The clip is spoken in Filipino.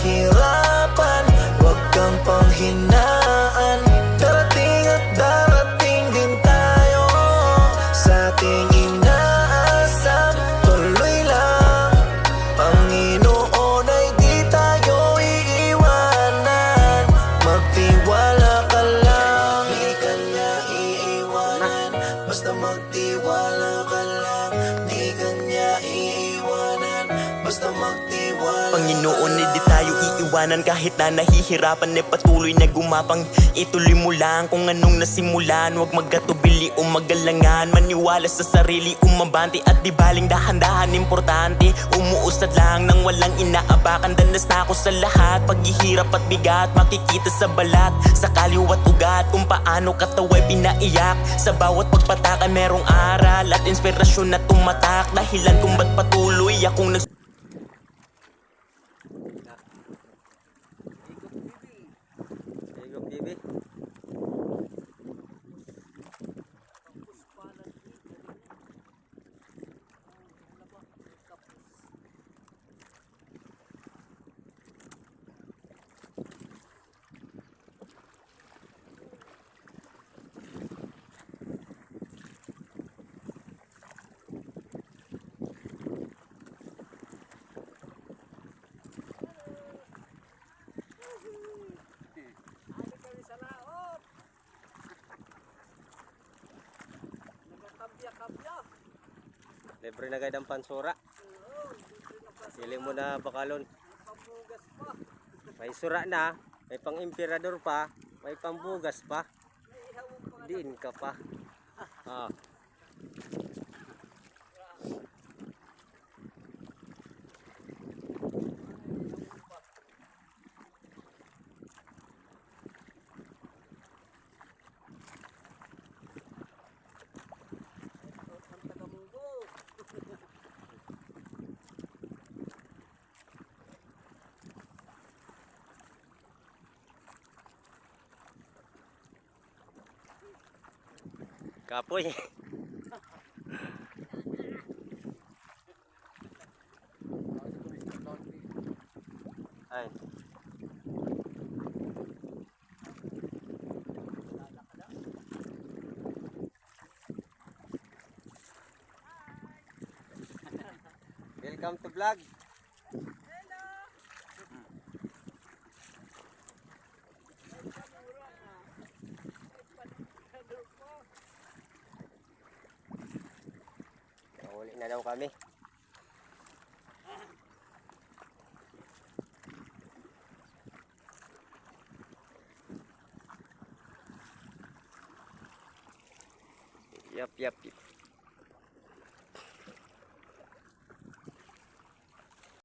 kahirapan Huwag kang panghinaan. Darating at darating din tayo. Sa ating inaasam Tuloy lang. Panginoon ay di tayo iiwanan. Magtiwala ka lang. Di ka niya iiwanan. Basta magtiwala ka lang. Di ka niya iiwanan. Basta magtiwala Panginoon, hindi tayo iiwanan kahit na nahihirapan ay patuloy na gumapang. Ituloy mo lang kung anong nasimulan. Huwag magkatubili o magalangan. Maniwala sa sarili, umabante. At di baling dahan-dahan Importante, umuusad lang nang walang inaabakan. Danas na ako sa lahat, paghihirap at bigat Makikita sa balat, sa kaliwat ugat Kung paano kataway pinaiyak. Sa bawat pagpatakan merong aral At inspirasyon na tumatak. Dahilan kung ba't patuloy akong nag Libre na gayad ang pansura. Pili mo na bakalon. May sura na, may pang emperador pa, may pambugas pa. Din ka pa. Ah. Kapoy. Ay. Welcome to vlog. Na daw kami. Yap, yap, yap.